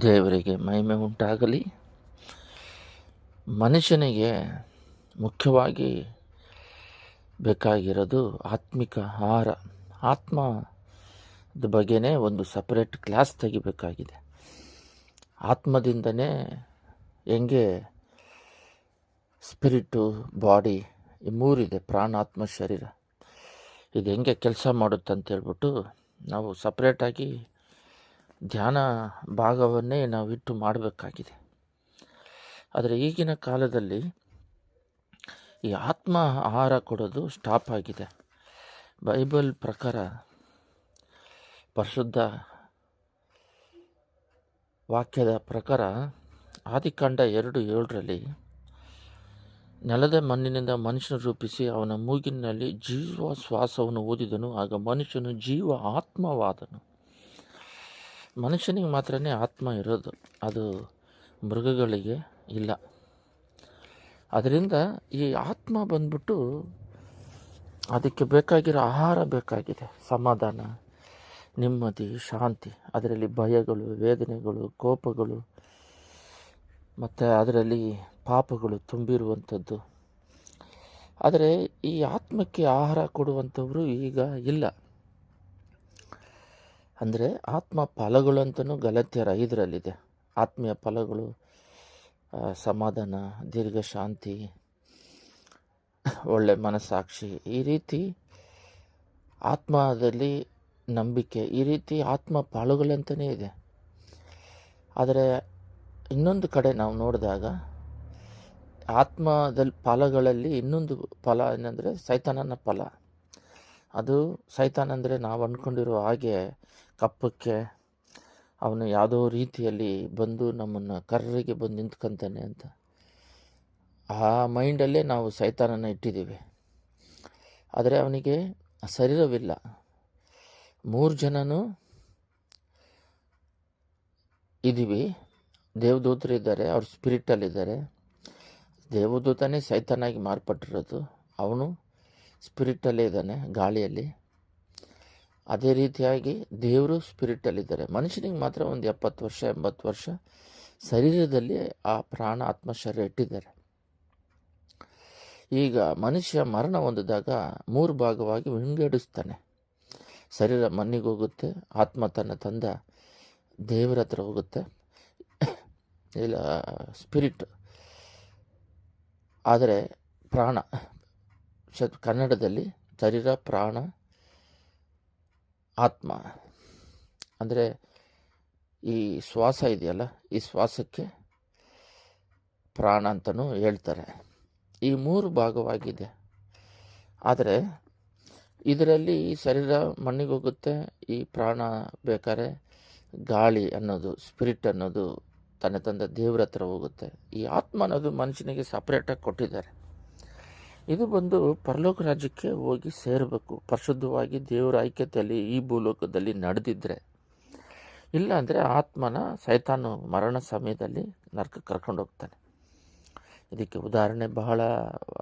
ದೇವರಿಗೆ ಮಹಿಮೆ ಉಂಟಾಗಲಿ. ಮನುಷ್ಯನಿಗೆ ಮುಖ್ಯವಾಗಿ ಬೇಕಾಗಿರೋದು ಆತ್ಮಿಕ ಆಹಾರ. ಆತ್ಮದ ಬಗ್ಗೆನೇ ಒಂದು ಸಪ್ರೇಟ್ ಕ್ಲಾಸ್ ತೆಗಿಬೇಕಾಗಿದೆ. ಆತ್ಮದಿಂದನೇ ಹೆಂಗೆ ಸ್ಪಿರಿಟು ಬಾಡಿ ಈ ಮೂರಿದೆ ಪ್ರಾಣಾತ್ಮ ಶರೀರ. ಇದು ಹೆಂಗೆ ಕೆಲಸ ಮಾಡುತ್ತೆ ಅಂತ ಹೇಳ್ಬಿಟ್ಟು ನಾವು ಸಪ್ರೇಟಾಗಿ ಧ್ಯಾನ ಭಾಗವನ್ನೇ ನಾವು ಇಟ್ಟು ಮಾಡಬೇಕಾಗಿದೆ. ಆದರೆ ಈಗಿನ ಕಾಲದಲ್ಲಿ ಈ ಆತ್ಮ ಆಹಾರ ಕೊಡೋದು ಸ್ಟಾಪ್ ಆಗಿದೆ. ಬೈಬಲ್ ಪ್ರಕಾರ ಪರಿಶುದ್ಧ ವಾಕ್ಯದ ಪ್ರಕಾರ ಆದಿಕಾಂಡ ಎರಡು ಏಳರಲ್ಲಿ ನೆಲದ ಮಣ್ಣಿನಿಂದ ಮನುಷ್ಯನ ರೂಪಿಸಿ ಅವನ ಮೂಗಿನಲ್ಲಿ ಜೀವ ಶ್ವಾಸವನ್ನು ಓದಿದನು ಆಗ ಮನುಷ್ಯನು ಜೀವ ಆತ್ಮವಾದನು. ಮನುಷ್ಯನಿಗೆ ಮಾತ್ರನೇ ಆತ್ಮ ಇರೋದು, ಅದು ಮೃಗಗಳಿಗೆ ಇಲ್ಲ. ಅದರಿಂದ ಈ ಆತ್ಮ ಬಂದ್ಬಿಟ್ಟು ಅದಕ್ಕೆ ಬೇಕಾಗಿರೋ ಆಹಾರ ಬೇಕಾಗಿದೆ. ಸಮಾಧಾನ, ನೆಮ್ಮದಿ, ಶಾಂತಿ. ಅದರಲ್ಲಿ ಭಯಗಳು, ವೇದನೆಗಳು, ಕೋಪಗಳು, ಮತ್ತು ಅದರಲ್ಲಿ ಪಾಪಗಳು ತುಂಬಿರುವಂಥದ್ದು. ಆದರೆ ಈ ಆತ್ಮಕ್ಕೆ ಆಹಾರ ಕೊಡುವಂಥವರು ಈಗ ಇಲ್ಲ. ಅಂದರೆ ಆತ್ಮ ಫಲಗಳು ಅಂತಲೂ ಗಲತ್ಯರ ಐದರಲ್ಲಿದೆ. ಆತ್ಮೀಯ ಫಲಗಳು ಸಮಾಧಾನ, ದೀರ್ಘ ಶಾಂತಿ, ಒಳ್ಳೆ ಮನಸ್ಸಾಕ್ಷಿ, ಈ ರೀತಿ ಆತ್ಮದಲ್ಲಿ ನಂಬಿಕೆ, ಈ ರೀತಿ ಆತ್ಮ ಫಲಗಳಂತಲೇ ಇದೆ. ಆದರೆ ಇನ್ನೊಂದು ಕಡೆ ನಾವು ನೋಡಿದಾಗ ಆತ್ಮದಲ್ಲಿ ಫಲಗಳಲ್ಲಿ ಇನ್ನೊಂದು ಫಲ ಏನಂದರೆ ಸೈತಾನನ ಫಲ. ಅದು ಸೈತಾನ ಅಂದರೆ ನಾವು ಅಂದ್ಕೊಂಡಿರೋ ಹಾಗೆ ಕಪ್ಪಕ್ಕೆ ಅವನು ಯಾವುದೋ ರೀತಿಯಲ್ಲಿ ಬಂದು ನಮ್ಮನ್ನು ಕರ್ರಿಗೆ ಬಂದು ನಿಂತ್ಕೊಂತಾನೆ ಅಂತ. ಆ ಮೈಂಡಲ್ಲೇ ನಾವು ಸೈತಾನನ ಇಟ್ಟಿದ್ದೀವಿ. ಆದರೆ ಅವನಿಗೆ ಶರೀರವಿಲ್ಲ. ಮೂರು ಜನನೂ ಇದ್ದೀವಿ. ದೇವದೂತರು ಇದ್ದಾರೆ, ಅವ್ರು ಸ್ಪಿರಿಟಲ್ಲಿದ್ದಾರೆ. ದೇವದೂತನೇ ಸೈತಾನಾಗಿ ಮಾರ್ಪಟ್ಟಿರೋದು. ಅವನು ಸ್ಪಿರಿಟಲ್ಲೇ ಇದ್ದಾನೆ, ಗಾಳಿಯಲ್ಲಿ. ಅದೇ ರೀತಿಯಾಗಿ ದೇವರು ಸ್ಪಿರಿಟಲ್ಲಿದ್ದಾರೆ ಮನುಷ್ಯನಿಗೆ ಮಾತ್ರ ಒಂದು ಎಪ್ಪತ್ತು ವರ್ಷ, ಎಂಬತ್ತು ವರ್ಷ ಶರೀರದಲ್ಲಿ ಆ ಪ್ರಾಣ, ಆತ್ಮ, ಶರೀರ ಇಟ್ಟಿದ್ದಾರೆ. ಈಗ ಮನುಷ್ಯ ಮರಣ ಹೊಂದಿದಾಗ ಮೂರು ಭಾಗವಾಗಿ ವಿಂಗಡಿಸ್ತಾನೆ. ಶರೀರ ಮಣ್ಣಿಗೆ ಹೋಗುತ್ತೆ, ಆತ್ಮ ತನ್ನ ತಂದ ದೇವರ ಹತ್ರ ಹೋಗುತ್ತೆ. ಇಲ್ಲ ಸ್ಪಿರಿಟ್ ಆದರೆ ಪ್ರಾಣ ಕನ್ನಡದಲ್ಲಿ ಶರೀರ, ಪ್ರಾಣ ಆತ್ಮ. ಅಂದರೆ ಈ ಶ್ವಾಸ ಇದೆಯಲ್ಲ, ಈ ಶ್ವಾಸಕ್ಕೆ ಪ್ರಾಣ ಅಂತಲೂ ಹೇಳ್ತಾರೆ. ಈ ಮೂರು ಭಾಗವಾಗಿದೆ. ಆದರೆ ಇದರಲ್ಲಿ ಈ ಶರೀರ ಮಣ್ಣಿಗೆ ಹೋಗುತ್ತೆ, ಈ ಪ್ರಾಣ ಬೇಕಾದ್ರೆ ಗಾಳಿ ಅನ್ನೋದು ಸ್ಪಿರಿಟ್ ಅನ್ನೋದು ತನ್ನ ತಂದ ದೇವ್ರ ಹತ್ರ ಹೋಗುತ್ತೆ. ಈ ಆತ್ಮ ಅನ್ನೋದು ಮನುಷ್ಯನಿಗೆ ಸಪ್ರೇಟಾಗಿ ಕೊಟ್ಟಿದ್ದಾರೆ. ಇದು ಬಂದು ಪರಲೋಕ ರಾಜ್ಯಕ್ಕೆ ಹೋಗಿ ಸೇರಬೇಕು. ಪರಿಶುದ್ಧವಾಗಿ ದೇವರ ಐಕ್ಯತೆಯಲ್ಲಿ ಈ ಭೂಲೋಕದಲ್ಲಿ ನಡೆದಿದ್ದರೆ ಇಲ್ಲ ಅಂದರೆ ಆತ್ಮನ ಸೈತಾನು ಮರಣ ಸಮಯದಲ್ಲಿ ನರ್ಕ ಕರ್ಕೊಂಡು ಹೋಗ್ತಾನೆ. ಇದಕ್ಕೆ ಉದಾಹರಣೆ ಬಹಳ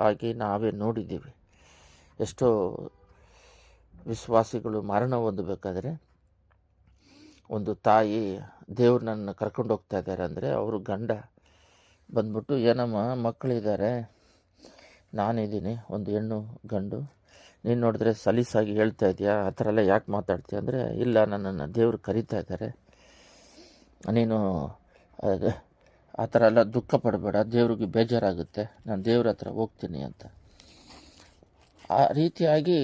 ಆಗಿ ನಾವೇ ನೋಡಿದ್ದೀವಿ. ಎಷ್ಟೋ ವಿಶ್ವಾಸಿಗಳು ಮರಣ ಹೊಂದಬೇಕಾದ್ರೆ ಒಂದು ತಾಯಿ ದೇವ್ರನ್ನ ಕರ್ಕೊಂಡು ಹೋಗ್ತಾ ಇದ್ದಾರೆ ಅಂದರೆ ಅವರು ಗಂಡ ಬಂದ್ಬಿಟ್ಟು, ಏನಮ್ಮ ಮಕ್ಕಳಿದ್ದಾರೆ? ನಾನಿದ್ದೀನಿ, ಒಂದು ಹೆಣ್ಣು ಗಂಡು. ನೀನು ನೋಡಿದ್ರೆ ಸಲೀಸಾಗಿ ಹೇಳ್ತಾ ಇದೆಯಾ? ಆ ಥರ ಎಲ್ಲ ಯಾಕೆ ಮಾತಾಡ್ತೀಯ ಅಂದರೆ, ಇಲ್ಲ, ನನ್ನನ್ನು ದೇವರು ಕರೀತಾ ಇದ್ದಾರೆ. ನೀನು, ಆ ಥರ ಎಲ್ಲ ದುಃಖ ಪಡಬೇಡ, ದೇವ್ರಿಗೆ ಬೇಜಾರಾಗುತ್ತೆ. ನಾನು ದೇವ್ರ ಹತ್ರ ಹೋಗ್ತೀನಿ ಅಂತ. ಆ ರೀತಿಯಾಗಿ,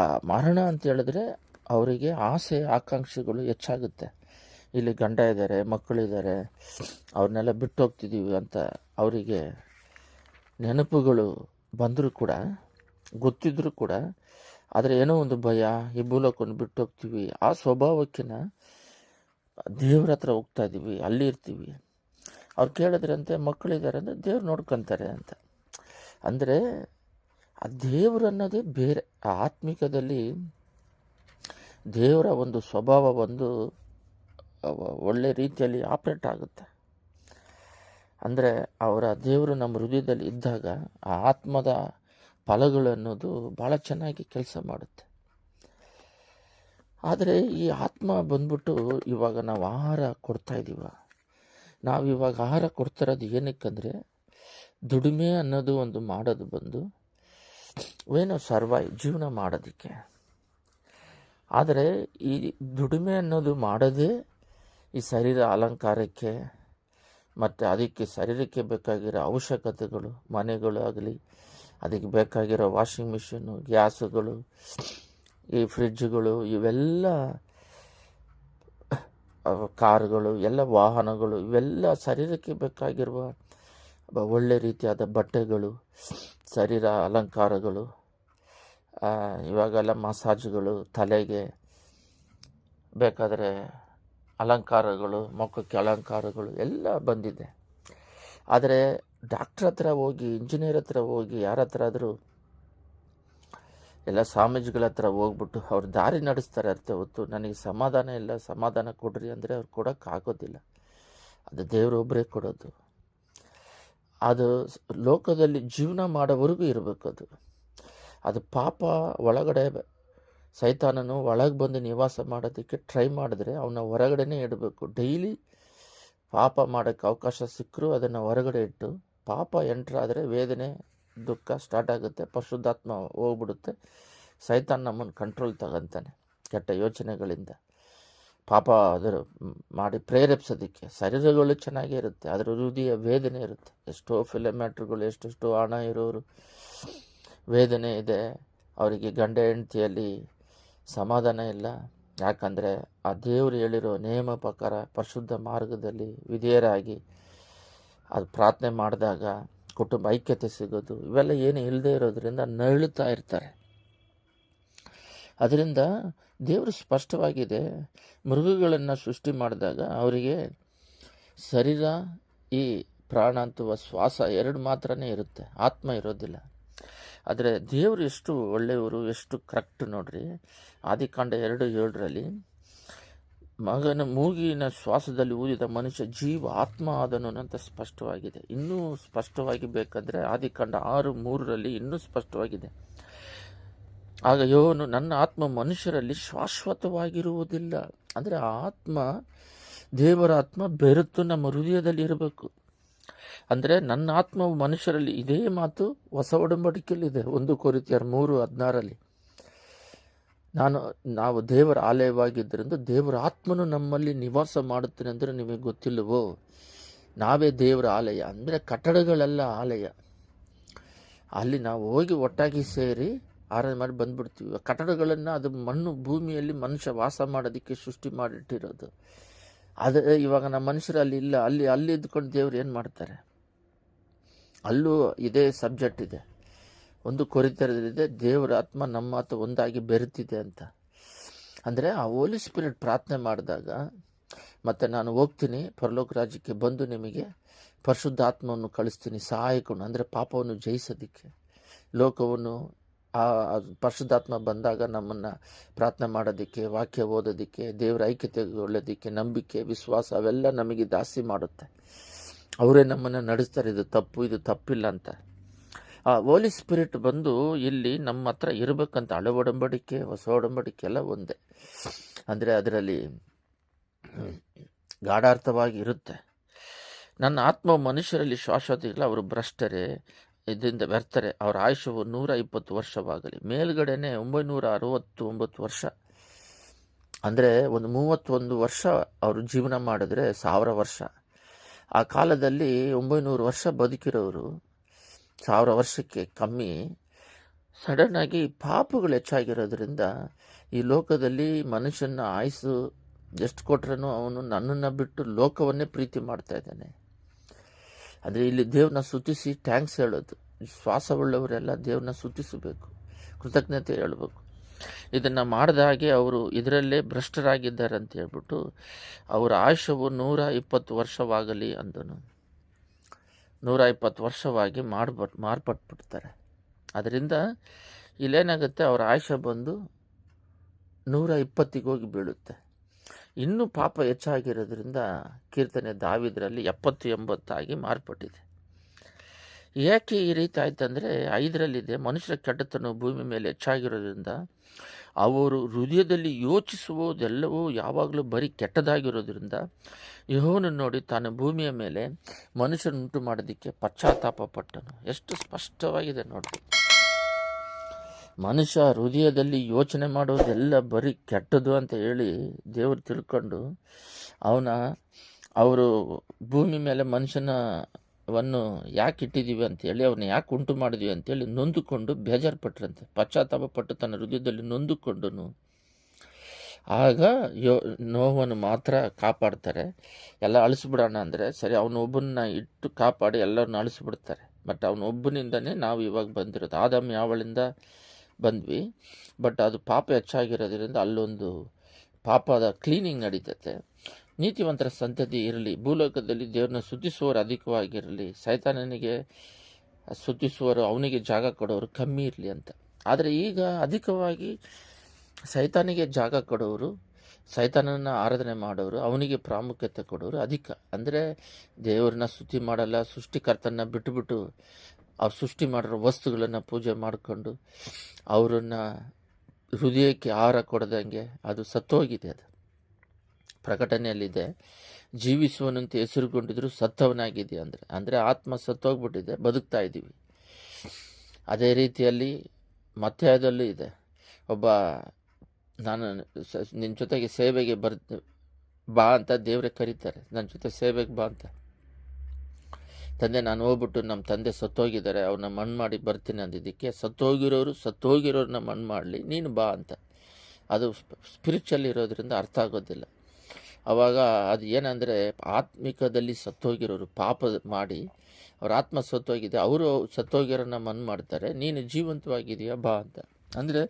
ಆ ಮರಣ ಅಂತ ಹೇಳಿದ್ರೆ ಅವರಿಗೆ ಆಸೆ, ಆಕಾಂಕ್ಷೆಗಳು ಹೆಚ್ಚಾಗುತ್ತೆ. ಇಲ್ಲಿ ಗಂಡ ಇದ್ದಾರೆ, ಮಕ್ಕಳಿದ್ದಾರೆ, ಅವ್ರನ್ನೆಲ್ಲ ಬಿಟ್ಟು ಹೋಗ್ತಿದ್ದೀವಿ ಅಂತ ಅವರಿಗೆ ನೆನಪುಗಳು ಬಂದರೂ ಕೂಡ ಗೊತ್ತಿದ್ದರೂ ಕೂಡ, ಆದರೆ ಏನೋ ಒಂದು ಭಯ, ಈ ಭೂಲೋಕವನ್ನು ಬಿಟ್ಟು ಹೋಗ್ತೀವಿ. ಆ ಸ್ವಭಾವಕ್ಕಿನ ದೇವ್ರ ಹತ್ರ ಹೋಗ್ತಾ ಇದ್ದೀವಿ, ಅಲ್ಲಿ ಇರ್ತೀವಿ. ಅವ್ರು ಕೇಳಿದ್ರಂತೆ ಮಕ್ಕಳಿದ್ದಾರೆ ಅಂದರೆ ದೇವ್ರು ನೋಡ್ಕೊತಾರೆ ಅಂತ. ಅಂದರೆ ಆ ದೇವ್ರು ಅನ್ನೋದೇ ಬೇರೆ. ಆತ್ಮಿಕದಲ್ಲಿ ದೇವರ ಒಂದು ಸ್ವಭಾವ ಒಂದು ಒಳ್ಳೆ ರೀತಿಯಲ್ಲಿ ಆಪ್ರೇಟ್ ಆಗುತ್ತೆ. ಅಂದರೆ ಅವರ ದೇವರು ನಮ್ಮ ಹೃದಯದಲ್ಲಿ ಇದ್ದಾಗ ಆ ಆತ್ಮದ ಫಲಗಳು ಅನ್ನೋದು ಭಾಳ ಚೆನ್ನಾಗಿ ಕೆಲಸ ಮಾಡುತ್ತೆ. ಆದರೆ ಈ ಆತ್ಮ ಬಂದ್ಬಿಟ್ಟು ಇವಾಗ ನಾವು ಆಹಾರ ಕೊಡ್ತಾ ಇದ್ದೀವ ನಾವು ಇವಾಗ ಆಹಾರ ಕೊಡ್ತಿರೋದು ಏನಕ್ಕಂದರೆ ದುಡಿಮೆ ಅನ್ನೋದು ಒಂದು ಮಾಡೋದು ಬಂದು ಏನೋ ಸರ್ವೈವ್ ಜೀವನ ಮಾಡೋದಕ್ಕೆ. ಆದರೆ ಈ ದುಡಿಮೆ ಅನ್ನೋದು ಮಾಡೋದೇ ಈ ಶರೀರ ಅಲಂಕಾರಕ್ಕೆ ಮತ್ತು ಅದಕ್ಕೆ ಶರೀರಕ್ಕೆ ಬೇಕಾಗಿರೋ ಅವಶ್ಯಕತೆಗಳು, ಮನೆಗಳು ಆಗಲಿ, ಅದಕ್ಕೆ ಬೇಕಾಗಿರೋ ವಾಷಿಂಗ್ ಮಿಷಿನು ಗ್ಯಾಸುಗಳು, ಈ ಫ್ರಿಡ್ಜ್ಗಳು ಇವೆಲ್ಲ, ಕಾರುಗಳು, ಎಲ್ಲ ವಾಹನಗಳು, ಇವೆಲ್ಲ ಶರೀರಕ್ಕೆ ಬೇಕಾಗಿರುವ ಒಳ್ಳೆ ರೀತಿಯಾದ ಬಟ್ಟೆಗಳು, ಶರೀರ ಅಲಂಕಾರಗಳು ಇವಾಗೆಲ್ಲ ಮಸಾಜ್ಗಳು, ತಲೆಗೆ ಬೇಕಾದರೆ ಅಲಂಕಾರಗಳು, ಮುಖಕ್ಕೆ ಅಲಂಕಾರಗಳು ಎಲ್ಲ ಬಂದಿದೆ. ಆದರೆ ಡಾಕ್ಟ್ರ್ ಹತ್ರ ಹೋಗಿ, ಇಂಜಿನಿಯರ್ ಹತ್ರ ಹೋಗಿ, ಯಾರ ಹತ್ರ ಆದರೂ ಎಲ್ಲ ಸ್ವಾಮೀಜಿಗಳ ಹತ್ರ ಹೋಗ್ಬಿಟ್ಟು ಅವ್ರು ದಾರಿ ನಡೆಸ್ತಾರೆ ಅರ್ಥ ಹೊತ್ತು. ನನಗೆ ಸಮಾಧಾನ ಇಲ್ಲ, ಸಮಾಧಾನ ಕೊಡ್ರಿ ಅಂದರೆ ಅವ್ರು ಕೊಡೋಕ್ಕಾಗೋದಿಲ್ಲ ಅದು ದೇವರೊಬ್ಬರೇ ಕೊಡೋದು. ಅದು ಲೋಕದಲ್ಲಿ ಜೀವನ ಮಾಡೋವರೆಗೂ ಇರಬೇಕು ಅದು. ಅದು ಪಾಪ ಒಳಗಡೆ ಸೈತಾನನು ಒಳಗೆ ಬಂದು ನಿವಾಸ ಮಾಡೋದಕ್ಕೆ ಟ್ರೈ ಮಾಡಿದ್ರೆ ಅವನ್ನ ಹೊರಗಡೆನೇ ಇಡಬೇಕು. ಡೈಲಿ ಪಾಪ ಮಾಡೋಕ್ಕೆ ಅವಕಾಶ ಸಿಕ್ಕರೂ ಅದನ್ನು ಹೊರಗಡೆ ಇಟ್ಟು ಪಾಪ ಎಂಟ್ರಾದರೆ ವೇದನೆ, ದುಃಖ ಸ್ಟಾರ್ಟ್ ಆಗುತ್ತೆ ಪಶುದ್ಧಾತ್ಮ ಹೋಗ್ಬಿಡುತ್ತೆ. ಸೈತಾನ್ ನಮ್ಮನ್ನು ಕಂಟ್ರೋಲ್ ತಗೊಂತಾನೆ ಕೆಟ್ಟ ಯೋಚನೆಗಳಿಂದ. ಪಾಪ ಅದರ ಮಾಡಿ ಪ್ರೇರೇಪಿಸೋದಕ್ಕೆ ಶರೀರಗಳು ಚೆನ್ನಾಗೇ ಇರುತ್ತೆ, ಅದರ ಹೃದಯ ವೇದನೆ ಇರುತ್ತೆ. ಎಷ್ಟೋ ಫಿಲಮ್ಯಾಟ್ರುಗಳು ಎಷ್ಟೆಷ್ಟೋ ಹಣ ಇರೋರು ವೇದನೆ ಇದೆ. ಅವರಿಗೆ ಗಂಡ ಹೆಂಡತಿಯಲ್ಲಿ ಸಮಾಧಾನ ಇಲ್ಲ. ಯಾಕಂದರೆ ಆ ದೇವರು ಹೇಳಿರೋ ನೇಮ ಪ್ರಕಾರ ಪರಿಶುದ್ಧ ಮಾರ್ಗದಲ್ಲಿ ವಿಧೇಯರಾಗಿ ಅದು ಪ್ರಾರ್ಥನೆ ಮಾಡಿದಾಗ ಕುಟುಂಬ ಐಕ್ಯತೆ ಸಿಗೋದು, ಇವೆಲ್ಲ ಏನು ಇಲ್ಲದೆ ಇರೋದ್ರಿಂದ ನರಳುತ್ತಾ ಇರ್ತಾರೆ. ಅದರಿಂದ ದೇವರು ಸ್ಪಷ್ಟವಾಗಿದೆ, ಮೃಗಗಳನ್ನು ಸೃಷ್ಟಿ ಮಾಡಿದಾಗ ಅವರಿಗೆ ಶರೀರ, ಈ ಪ್ರಾಣ ಅಂತುವ ಶ್ವಾಸ ಎರಡು ಮಾತ್ರನೇ ಇರುತ್ತೆ. ಆತ್ಮ ಇರೋದಿಲ್ಲ. ಆದರೆ ದೇವರು ಎಷ್ಟು ಒಳ್ಳೆಯವರು, ಎಷ್ಟು ಕರೆಕ್ಟ್ ನೋಡ್ರಿ. ಆದಿಕಾಂಡ ಎರಡು ಏಳರಲ್ಲಿ, ಮಗನ ಮೂಗಿನ ಶ್ವಾಸದಲ್ಲಿ ಊದಿದ ಮನುಷ್ಯ ಜೀವ ಆತ್ಮ ಆದನು ಅಂತ ಸ್ಪಷ್ಟವಾಗಿದೆ. ಇನ್ನೂ ಸ್ಪಷ್ಟವಾಗಿ ಬೇಕಂದರೆ ಆದಿಕಾಂಡ ಆರು ಮೂರರಲ್ಲಿ ಇನ್ನೂ ಸ್ಪಷ್ಟವಾಗಿದೆ. ಆಗ ಯೋನು ನನ್ನ ಆತ್ಮ ಮನುಷ್ಯರಲ್ಲಿ ಶಾಶ್ವತವಾಗಿರುವುದಿಲ್ಲ. ಅಂದರೆ ಆತ್ಮ ದೇವರ ಆತ್ಮ ಬೆರೆತು ನಮ್ಮ ಹೃದಯದಲ್ಲಿ ಇರಬೇಕು. ಅಂದರೆ ನನ್ನ ಆತ್ಮವು ಮನುಷ್ಯರಲ್ಲಿ ಇದೇ ಮಾತು ಹೊಸ ಒಡಂಬಡಿಕೆಯಲ್ಲಿದೆ. ಒಂದು ಕೋರಿತಿಯರ್ ಮೂರು ಹದಿನಾರಲ್ಲಿ. ನಾನು, ನಾವು ದೇವರ ಆಲಯವಾಗಿದ್ದರಿಂದ ದೇವರ ಆತ್ಮನು ನಮ್ಮಲ್ಲಿ ನಿವಾಸ ಮಾಡುತ್ತೇನೆ ಅಂದರೆ ನಿಮಗೆ ಗೊತ್ತಿಲ್ಲವೋ? ನಾವೇ ದೇವರ ಆಲಯ ಅಂದರೆ ಕಟ್ಟಡಗಳೆಲ್ಲ ಆಲಯ. ಅಲ್ಲಿ ನಾವು ಹೋಗಿ ಒಟ್ಟಾಗಿ ಸೇರಿ ಆರಾಧನೆ ಮಾಡಿ ಬಂದ್ಬಿಡ್ತೀವಿ. ಕಟ್ಟಡಗಳನ್ನು ಅದು ಮಣ್ಣು ಭೂಮಿಯಲ್ಲಿ ಮನುಷ್ಯ ವಾಸ ಮಾಡೋದಕ್ಕೆ ಸೃಷ್ಟಿ ಮಾಡಿಟ್ಟಿರೋದು. ಅದು ಇವಾಗ ನಮ್ಮ ಮನುಷ್ಯರು ಅಲ್ಲಿ ಇಲ್ಲ. ಅಲ್ಲಿ ಅಲ್ಲಿ ಇದ್ಕೊಂಡು ದೇವ್ರು ಏನು ಮಾಡ್ತಾರೆ? ಅಲ್ಲೂ ಇದೇ ಸಬ್ಜೆಕ್ಟ್ ಇದೆ. ಒಂದು ಕೊರಿತರದಿದೆ ದೇವರ ಆತ್ಮ ನಮ್ಮ ಆತ ಒಂದಾಗಿ ಬೆರೆತಿದೆ ಅಂತ. ಅಂದರೆ ಆ ಹೋಲಿ ಸ್ಪಿರಿಟ್ ಪ್ರಾರ್ಥನೆ ಮಾಡಿದಾಗ, ಮತ್ತು ನಾನು ಹೋಗ್ತೀನಿ, ಪರಲೋಕ ರಾಜ್ಯಕ್ಕೆ ಬಂದು ನಿಮಗೆ ಪರಿಶುದ್ಧ ಆತ್ಮವನ್ನು ಕಳಿಸ್ತೀನಿ ಸಹಾಯಕನು ಅಂದರೆ ಪಾಪವನ್ನು ಜಯಿಸೋದಕ್ಕೆ, ಲೋಕವನ್ನು ಆ ಪರಿಶುದ್ಧಾತ್ಮ ಬಂದಾಗ ನಮ್ಮನ್ನು ಪ್ರಾರ್ಥನೆ ಮಾಡೋದಕ್ಕೆ, ವಾಕ್ಯ ಓದೋದಕ್ಕೆ, ದೇವರ ಐಕ್ಯತೆಗೊಳ್ಳೋದಕ್ಕೆ ನಂಬಿಕೆ, ವಿಶ್ವಾಸ ಅವೆಲ್ಲ ನಮಗೆ ದಾಸಿ ಮಾಡುತ್ತೆ. ಅವರೇ ನಮ್ಮನ್ನು ನಡೆಸ್ತಾರೆ, ಇದು ತಪ್ಪು, ಇದು ತಪ್ಪಿಲ್ಲ ಅಂತ. ಆ ಹೋಲಿ ಸ್ಪಿರಿಟ್ ಬಂದು ಇಲ್ಲಿ ನಮ್ಮ ಹತ್ರ ಇರಬೇಕಂತ ಹಳೆ ಒಡಂಬಡಿಕೆ, ಹೊಸ ಒಡಂಬಡಿಕೆ ಎಲ್ಲ ಒಂದೇ. ಅಂದರೆ ಅದರಲ್ಲಿ ಗಾಢಾರ್ಥವಾಗಿ ಇರುತ್ತೆ. ನನ್ನ ಆತ್ಮ ಮನುಷ್ಯರಲ್ಲಿ ಶಾಶ್ವತ ಇಲ್ಲ, ಅವರು ಭ್ರಷ್ಟರೇ. ಇದರಿಂದ ಬರ್ತಾರೆ ಅವರ ಆಯುಷ್ಯವು ನೂರ ಇಪ್ಪತ್ತು ವರ್ಷವಾಗಲಿ. ಮೇಲ್ಗಡೆನೆ ಒಂಬೈನೂರ ಅರವತ್ತು ಒಂಬತ್ತು ವರ್ಷ. ಅಂದರೆ ಒಂದು ಮೂವತ್ತೊಂದು ವರ್ಷ ಅವರು ಜೀವನ ಮಾಡಿದ್ರೆ ಸಾವಿರ ವರ್ಷ. ಆ ಕಾಲದಲ್ಲಿ ಒಂಬೈನೂರು ವರ್ಷ ಬದುಕಿರೋರು ಸಾವಿರ ವರ್ಷಕ್ಕೆ ಕಮ್ಮಿ. ಸಡನ್ನಾಗಿ ಪಾಪಗಳು ಹೆಚ್ಚಾಗಿರೋದ್ರಿಂದ ಈ ಲೋಕದಲ್ಲಿ ಮನುಷ್ಯನ ಆಯಸ್ಸು ಎಷ್ಟು ಕೊಟ್ರೂ ಅವನು ನನ್ನನ್ನು ಬಿಟ್ಟು ಲೋಕವನ್ನೇ ಪ್ರೀತಿ ಮಾಡ್ತಾ ಇದ್ದಾನೆ. ಅಂದರೆ ಇಲ್ಲಿ ದೇವ್ರನ್ನ ಸ್ತುತಿಸಿ ಥ್ಯಾಂಕ್ಸ್ ಹೇಳೋದು. ಶ್ವಾಸವುಳ್ಳವರೆಲ್ಲ ದೇವ್ರನ್ನ ಸ್ತುತಿಸಬೇಕು. ಕೃತಜ್ಞತೆ ಹೇಳಬೇಕು. ಇದನ್ನು ಮಾಡಿದ ಹಾಗೆ ಅವರು ಇದರಲ್ಲೇ ಭ್ರಷ್ಟರಾಗಿದ್ದಾರೆ ಅಂತ ಹೇಳ್ಬಿಟ್ಟು ಅವರ ಆಯುಷ್ಯವು ನೂರ ಇಪ್ಪತ್ತು ವರ್ಷವಾಗಲಿ ಅಂದನು. ನೂರ ಇಪ್ಪತ್ತು ವರ್ಷವಾಗಿ ಮಾಡ್ಬಟ್ ಮಾರ್ಪಟ್ಬಿಡ್ತಾರೆ. ಅದರಿಂದ ಇಲ್ಲೇನಾಗುತ್ತೆ, ಅವರ ಆಯುಷ ಬಂದು ನೂರ ಇಪ್ಪತ್ತಿಗೆ ಹೋಗಿ ಬೀಳುತ್ತೆ. ಇನ್ನೂ ಪಾಪ ಹೆಚ್ಚಾಗಿರೋದ್ರಿಂದ ಕೀರ್ತನೆ ದಾವಿದ್ರಲ್ಲಿ ಎಪ್ಪತ್ತು ಎಂಬತ್ತಾಗಿ ಮಾರ್ಪಟ್ಟಿದೆ. ಯಾಕೆ ಈ ರೀತಿ ಆಯ್ತಂದರೆ ಐದರಲ್ಲಿದೆ, ಮನುಷ್ಯರ ಕೆಟ್ಟತನ ಭೂಮಿ ಮೇಲೆ ಹೆಚ್ಚಾಗಿರೋದ್ರಿಂದ ಅವರು ಹೃದಯದಲ್ಲಿ ಯೋಚಿಸುವುದೆಲ್ಲವೂ ಯಾವಾಗಲೂ ಬರೀ ಕೆಟ್ಟದಾಗಿರೋದ್ರಿಂದ ಯಹೋನು ನೋಡಿ ತಾನು ಭೂಮಿಯ ಮೇಲೆ ಮನುಷ್ಯನುಂಟು ಮಾಡೋದಕ್ಕೆ ಪಶ್ಚಾತ್ತಾಪ ಪಟ್ಟನು. ಎಷ್ಟು ಸ್ಪಷ್ಟವಾಗಿದೆ ನೋಡಿ ಮನುಷ್ಯ ಹೃದಯದಲ್ಲಿ ಯೋಚನೆ ಮಾಡೋದೆಲ್ಲ ಬರೀ ಕೆಟ್ಟದು ಅಂತ ಹೇಳಿ ದೇವರು ತಿಳ್ಕೊಂಡು ಅವನ, ಅವರು ಭೂಮಿ ಮೇಲೆ ಮನುಷ್ಯನವನ್ನು ಯಾಕೆ ಇಟ್ಟಿದ್ದೀವಿ ಅಂತೇಳಿ ಅವನ್ನ ಯಾಕೆ ಉಂಟು ಮಾಡಿದ್ವಿ ಅಂತೇಳಿ ನೊಂದುಕೊಂಡು ಬೇಜಾರು ಪಟ್ರಂತೆ ಪಶ್ಚಾತ್ತಾಪ ಪಟ್ಟು ತನ್ನ ಹೃದಯದಲ್ಲಿ ನೊಂದುಕೊಂಡನು. ಆಗ ಯೋ ನೋವನ್ನು ಮಾತ್ರ ಕಾಪಾಡ್ತಾರೆ. ಎಲ್ಲ ಅಳಿಸ್ಬಿಡೋಣ ಅಂದರೆ ಸರಿ, ಅವನೊಬ್ಬನ್ನ ಇಟ್ಟು ಕಾಪಾಡಿ ಎಲ್ಲರನ್ನ ಅಳಿಸ್ಬಿಡ್ತಾರೆ. ಬಟ್ ಅವನೊಬ್ಬನಿಂದನೇ ನಾವು ಇವಾಗ ಬಂದಿರೋದು. ಆದಮ್ ಯಾವಳಿಂದ ಬಂದ್ವಿ. ಬಟ್ ಅದು ಪಾಪ ಹೆಚ್ಚಾಗಿರೋದ್ರಿಂದ ಅಲ್ಲೊಂದು ಪಾಪದ ಕ್ಲೀನಿಂಗ್ ನಡೀತೈತೆ. ನೀತಿವಂತರ ಸಂತತಿ ಇರಲಿ, ಭೂಲೋಕದಲ್ಲಿ ದೇವ್ರನ್ನ ಸುದ್ದಿಸುವವರು ಅಧಿಕವಾಗಿರಲಿ, ಸೈತಾನನಿಗೆ ಸುದ್ದಿಸುವರು ಅವನಿಗೆ ಜಾಗ ಕೊಡೋರು ಕಮ್ಮಿ ಇರಲಿ ಅಂತ. ಆದರೆ ಈಗ ಅಧಿಕವಾಗಿ ಸೈತಾನಿಗೆ ಜಾಗ ಕೊಡೋರು ಸೈತಾನನ ಆರಾಧನೆ ಮಾಡೋರು, ಅವನಿಗೆ ಪ್ರಾಮುಖ್ಯತೆ ಕೊಡೋರು ಅಧಿಕ. ಅಂದರೆ ದೇವ್ರನ್ನ ಸ್ತುತಿ ಮಾಡಲ್ಲ ಸೃಷ್ಟಿಕರ್ತನ ಬಿಟ್ಟುಬಿಟ್ಟು ಅವ್ರು ಸೃಷ್ಟಿ ಮಾಡಿರೋ ವಸ್ತುಗಳನ್ನು ಪೂಜೆ ಮಾಡಿಕೊಂಡು ಅವರನ್ನು ಹೃದಯಕ್ಕೆ ಆಹಾರ ಕೊಡದಂಗೆ ಅದು ಸತ್ತೋಗಿದೆ ಅದು. ಪ್ರಕಟಣೆಯಲ್ಲಿದೆ ಜೀವಿಸುವನಂತ ಹೆಸರುಗೊಂಡಿದ್ರು ಸತ್ತವನಾಗಿದೆ ಅಂದರೆ ಅಂದರೆ ಆತ್ಮ ಸತ್ತೋಗ್ಬಿಟ್ಟಿದೆ, ಬದುಕ್ತಾ ಇದ್ದೀವಿ. ಅದೇ ರೀತಿಯಲ್ಲಿ ಮತ್ಯಾಯದಲ್ಲೂ ಇದೆ. ಒಬ್ಬ, ನಾನು ನಿನ್ನ ಜೊತೆಗೆ ಸೇವೆಗೆ ಬರ್, ಬಾ ಅಂತ ದೇವರೇ ಕರೀತಾರೆ. ನನ್ನ ಜೊತೆ ಸೇವೆಗೆ ಬಾ ಅಂತ. ತಂದೆ, ನಾನು ಹೋಗ್ಬಿಟ್ಟು ನಮ್ಮ ತಂದೆ ಸತ್ತೋಗಿದ್ದಾರೆ, ಅವ್ರನ್ನ ಮಣ್ಣು ಮಾಡಿ ಬರ್ತೀನಿ ಅಂದಿದ್ದಕ್ಕೆ, ಸತ್ತೋಗಿರೋರು ಸತ್ತೋಗಿರೋರನ್ನ ಮಣ್ಣು ಮಾಡಲಿ, ನೀನು ಬಾ ಅಂತ. ಅದು ಸ್ಪಿರಿಚುವಲ್ ಇರೋದ್ರಿಂದ ಅರ್ಥ ಆಗೋದಿಲ್ಲ. ಆವಾಗ ಅದು ಏನಂದರೆ, ಆತ್ಮಿಕದಲ್ಲಿ ಸತ್ತೋಗಿರೋರು ಪಾಪ ಮಾಡಿ, ಅವ್ರ ಆತ್ಮ ಸತ್ತೋಗಿದೆ, ಅವರು ಸತ್ತೋಗಿರೋನ ಮನ್ ಮಾಡ್ತಾರೆ, ನೀನು ಜೀವಂತವಾಗಿದೆಯಾ ಬಾ ಅಂತ. ಅಂದರೆ,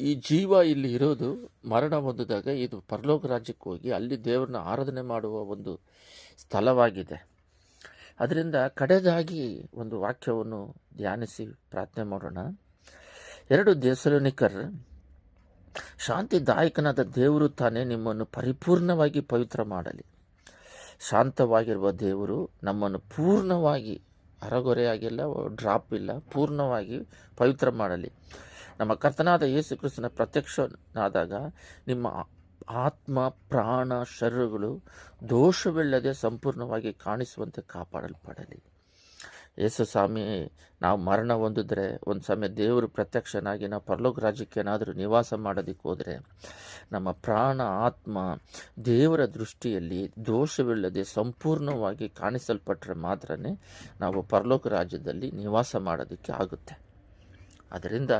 ಈ ಜೀವ ಇಲ್ಲಿ ಇರೋದು ಮರಣ ಹೊಂದಿದಾಗ ಇದು ಪರಲೋಕ ರಾಜ್ಯಕ್ಕೆ ಹೋಗಿ, ಅಲ್ಲಿ ದೇವ್ರನ್ನ ಆರಾಧನೆ ಮಾಡುವ ಒಂದು ಸ್ಥಳವಾಗಿದೆ. ಅದರಿಂದ ಕಡೆದಾಗಿ ಒಂದು ವಾಕ್ಯವನ್ನು ಧ್ಯಾನಿಸಿ ಪ್ರಾರ್ಥನೆ ಮಾಡೋಣ. ಎರಡು ದೇಸಲೋನಿಕರ್ ಶಾಂತಿದಾಯಕನಾದ ದೇವರು ತಾನೇ ನಿಮ್ಮನ್ನು ಪರಿಪೂರ್ಣವಾಗಿ ಪವಿತ್ರ ಮಾಡಲಿ. ಶಾಂತವಾಗಿರುವ ದೇವರು ನಮ್ಮನ್ನು ಪೂರ್ಣವಾಗಿ ಅರಗೊರೆಯಾಗಿಲ್ಲ, ಡ್ರಾಪ್ ಇಲ್ಲ, ಪೂರ್ಣವಾಗಿ ಪವಿತ್ರ ಮಾಡಲಿ. ನಮ್ಮ ಕರ್ತನಾದ ಯೇಸು ಕ್ರಿಸ್ತನ ಪ್ರತ್ಯಕ್ಷನಾದಾಗ ನಿಮ್ಮ ಆತ್ಮ, ಪ್ರಾಣ, ಶರೀರಗಳು ದೋಷವಿಲ್ಲದೆ ಸಂಪೂರ್ಣವಾಗಿ ಕಾಣಿಸುವಂತೆ ಕಾಪಾಡಲ್ಪಡಲಿ. ಯೇಸು ಸ್ವಾಮಿ, ನಾವು ಮರಣ ಹೊಂದಿದ್ರೆ, ಒಂದು ಸಮಯ ದೇವರು ಪ್ರತ್ಯಕ್ಷನಾಗಿ ನಾವು ಪರಲೋಕ ರಾಜ್ಯಕ್ಕೆ ಏನಾದರೂ ನಿವಾಸ ಮಾಡೋದಕ್ಕೆ ಹೋದರೆ, ನಮ್ಮ ಪ್ರಾಣ, ಆತ್ಮ, ದೇವರ ದೃಷ್ಟಿಯಲ್ಲಿ ದೋಷವಿಲ್ಲದೆ ಸಂಪೂರ್ಣವಾಗಿ ಕಾಣಿಸಲ್ಪಟ್ಟರೆ ಮಾತ್ರ ನಾವು ಪರಲೋಕ ರಾಜ್ಯದಲ್ಲಿ ನಿವಾಸ ಮಾಡೋದಕ್ಕೆ ಆಗುತ್ತೆ. ಅದರಿಂದ,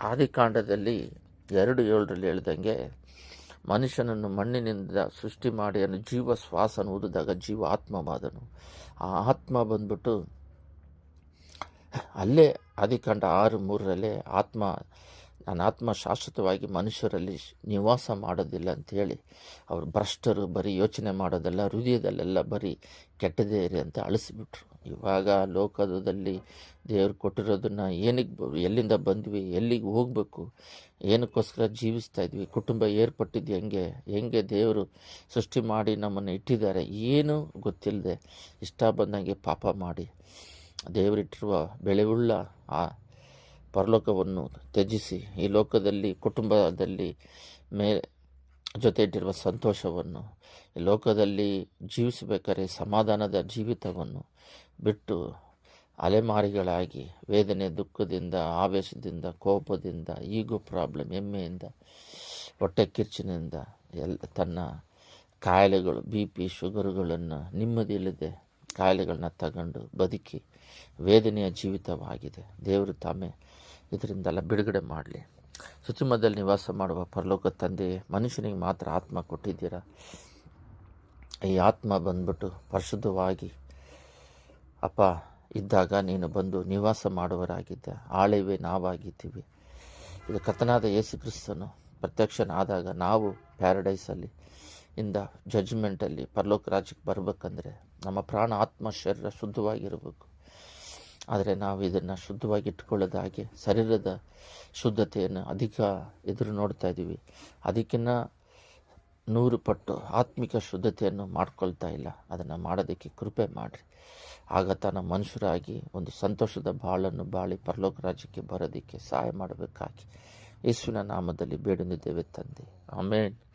ಆದಿಕಾಂಡದಲ್ಲಿ ಎರಡು ಏಳರಲ್ಲಿ ಹೇಳ್ದಂಗೆ, ಮನುಷ್ಯನನ್ನು ಮಣ್ಣಿನಿಂದ ಸೃಷ್ಟಿ ಮಾಡಿ ಅನ್ನು ಜೀವ ಶ್ವಾಸನ ಊದಿದಾಗ ಜೀವ ಆತ್ಮವಾದನು. ಆ ಆತ್ಮ ಬಂದ್ಬಿಟ್ಟು ಅಲ್ಲೇ ಆದಿಕಾಂಡ ಆರು ಮೂರರಲ್ಲೇ ಆತ್ಮ ನನ್ನ ಆತ್ಮ ಶಾಶ್ವತವಾಗಿ ಮನುಷ್ಯರಲ್ಲಿ ನಿವಾಸ ಮಾಡೋದಿಲ್ಲ ಅಂಥೇಳಿ ಅವರು ಭ್ರಷ್ಟರು, ಬರೀ ಯೋಚನೆ ಮಾಡೋದೆಲ್ಲ, ಹೃದಯದಲ್ಲೆಲ್ಲ ಬರೀ ಕೆಟ್ಟದೇ ಇರಿ ಅಂತ ಅಳಿಸ್ಬಿಟ್ರು. ಇವಾಗ ಲೋಕದಲ್ಲಿ ದೇವ್ರು ಕೊಟ್ಟಿರೋದನ್ನು ಏನಕ್ಕೆ ಎಲ್ಲಿಂದ ಬಂದ್ವಿ, ಎಲ್ಲಿಗೆ ಹೋಗಬೇಕು, ಏನಕ್ಕೋಸ್ಕರ ಜೀವಿಸ್ತಾ ಇದ್ವಿ, ಕುಟುಂಬ ಏರ್ಪಟ್ಟಿದ್ದು ಹೆಂಗೆ ಹೆಂಗೆ ದೇವರು ಸೃಷ್ಟಿ ಮಾಡಿ ನಮ್ಮನ್ನು ಇಟ್ಟಿದ್ದಾರೆ, ಏನೂ ಗೊತ್ತಿಲ್ಲದೆ ಇಷ್ಟ ಬಂದಂಗೆ ಪಾಪ ಮಾಡಿ ದೇವರಿಟ್ಟಿರುವ ಬೆಳೆವುಳ್ಳ ಆ ಪರಲೋಕವನ್ನು ತ್ಯಜಿಸಿ ಈ ಲೋಕದಲ್ಲಿ, ಕುಟುಂಬದಲ್ಲಿ ಮೇ ಜೊತೆ ಇಟ್ಟಿರುವ ಸಂತೋಷವನ್ನು ಲೋಕದಲ್ಲಿ ಜೀವಿಸಬೇಕಾದ್ರೆ ಸಮಾಧಾನದ ಜೀವಿತವನ್ನು ಬಿಟ್ಟು ಅಲೆಮಾರಿಗಳಾಗಿ ವೇದನೆ ದುಃಖದಿಂದ, ಆವೇಶದಿಂದ, ಕೋಪದಿಂದ, ಈಗೋ ಪ್ರಾಬ್ಲಮ್, ಹೆಮ್ಮೆಯಿಂದ ಹೊಟ್ಟೆ ಕಿರ್ಚಿನಿಂದ ಎಲ್ಲ ತನ್ನ ಕಾಯಿಲೆಗಳು, ಬಿ ಪಿ, ಶುಗರುಗಳನ್ನು ನೆಮ್ಮದಿಯಿಲ್ಲದೆ ಕಾಯಿಲೆಗಳನ್ನ ತಗೊಂಡು ಬದುಕಿ ವೇದನೆಯ ಜೀವಿತವಾಗಿದೆ. ದೇವರು ತಾಮೇ ಇದರಿಂದೆಲ್ಲ ಬಿಡುಗಡೆ ಮಾಡಲಿ. ಸುತ್ತಿಮದಲ್ಲಿ ನಿವಾಸ ಮಾಡುವ ಪರಲೋಕ ತಂದೆ, ಮನುಷ್ಯನಿಗೆ ಮಾತ್ರ ಆತ್ಮ ಕೊಟ್ಟಿದ್ದೀರ? ಈ ಆತ್ಮ ಬಂದ್ಬಿಟ್ಟು ಪರಿಶುದ್ಧವಾಗಿ, ಅಪ್ಪ, ಇದ್ದಾಗ ನೀನು ಬಂದು ನಿವಾಸ ಮಾಡುವರಾಗಿದ್ದ ಆಳಿವೆ ನಾವಾಗಿದ್ದೀವಿ. ಇದು ಕಥನಾದ ಯೇಸು ಕ್ರಿಸ್ತನು ಪ್ರತ್ಯಕ್ಷನಾದಾಗ ನಾವು ಪ್ಯಾರಡೈಸಲ್ಲಿ ಇಂದ ಜಡ್ಜ್ಮೆಂಟಲ್ಲಿ ಪರಲೋಕ ರಾಜ್ಯಕ್ಕೆ ಬರಬೇಕಂದ್ರೆ ನಮ್ಮ ಪ್ರಾಣ ಆತ್ಮ ಶರೀರ ಶುದ್ಧವಾಗಿರಬೇಕು. ಆದರೆ ನಾವು ಇದನ್ನು ಶುದ್ಧವಾಗಿ ಇಟ್ಕೊಳ್ಳೋದ ಹಾಗೆ ಶರೀರದ ಶುದ್ಧತೆಯನ್ನು ಅಧಿಕ ಎದುರು ನೋಡ್ತಾ ಇದ್ದೀವಿ. ಅದಕ್ಕಿನ್ನ ನೂರು ಪಟ್ಟು ಆತ್ಮಿಕ ಶುದ್ಧತೆಯನ್ನು ಮಾಡ್ಕೊಳ್ತಾ ಇಲ್ಲ. ಅದನ್ನು ಮಾಡೋದಕ್ಕೆ ಕೃಪೆ ಮಾಡಿರಿ. ಆಗ ತನ್ನ ಮನುಷ್ಯರಾಗಿ ಒಂದು ಸಂತೋಷದ ಬಾಳನ್ನು ಬಾಳಿ ಪರಲೋಕ ರಾಜ್ಯಕ್ಕೆ ಬರೋದಕ್ಕೆ ಸಹಾಯ ಮಾಡಬೇಕಾಗಿ. ಯೇಸುವಿನ ನಾಮದಲ್ಲಿ ಬೇಡುತ್ತಿದ್ದೇವೆ ತಂದೆ. ಆಮೇಲೆ